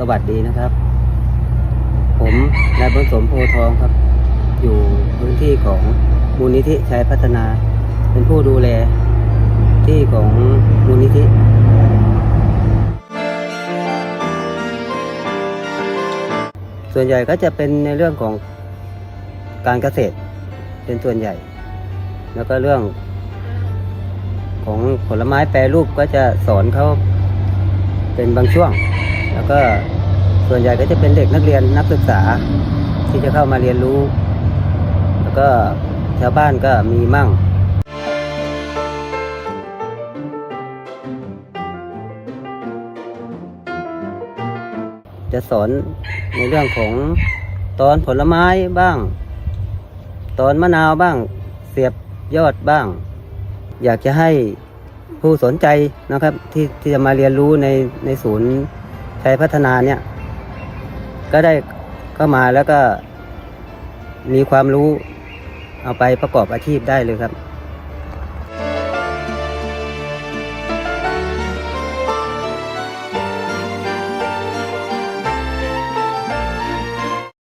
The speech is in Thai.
สวัสดีนะครับ ผมนายบุญสมโพทองครับ อยู่พื้นที่ของมูลนิธิชัยพัฒนา เป็นผู้ดูแลที่ของมูลนิธิส่วนใหญ่ก็จะเป็นในเรื่องของการเกษตรเป็นส่วนใหญ่ แล้วก็เรื่องของผลไม้แปรรูปก็จะสอนเขา เป็นบางช่วง แล้วก็ส่วนใหญ่ก็จะเป็นเด็กนักเรียนนักศึกษาที่จะเข้ามาเรียนรู้ แล้วก็ชาวบ้านก็มีมั่งจะสอนในเรื่องของตอนผลไม้บ้าง ตอนมะนาวบ้าง เสียบยอดบ้าง อยากจะให้ ผู้สนใจนะครับที่ที่จะมาเรียนรู้ในในศูนย์ชัยพัฒนาเนี่ยก็ได้เข้ามาแล้วก็มีความรู้เอาไปประกอบอาชีพได้เลยครับ